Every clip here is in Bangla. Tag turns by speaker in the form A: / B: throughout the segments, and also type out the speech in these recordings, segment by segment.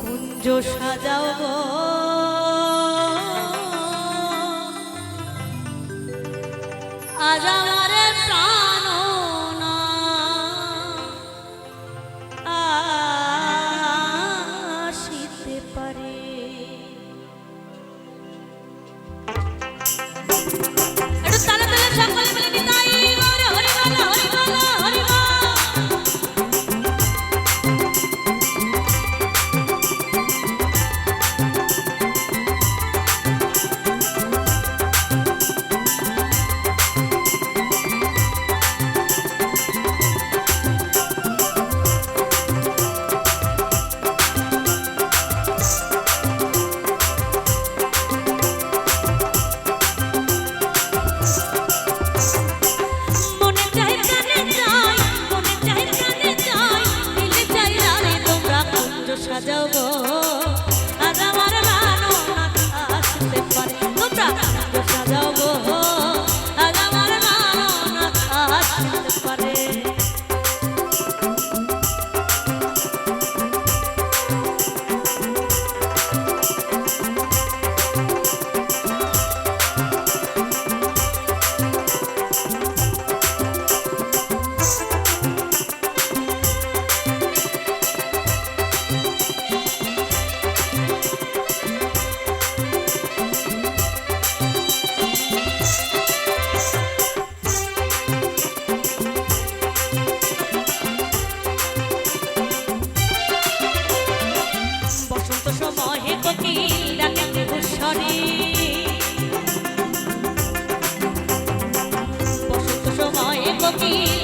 A: কুঞ্জ সাজাও গো। I don't know. নীল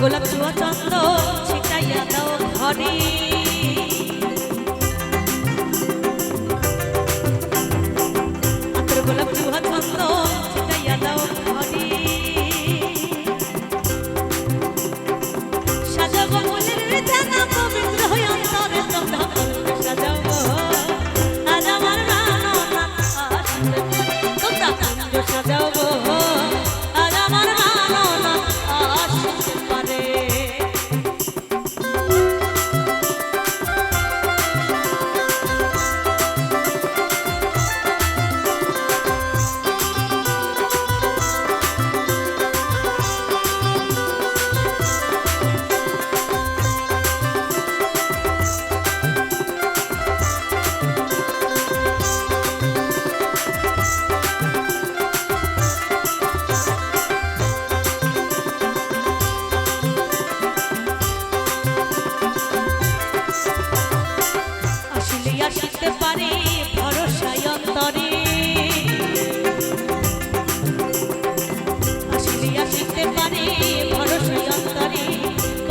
A: গোলাপ চুয়া চন্দ্র ছিটাইয়া দাও ঘরে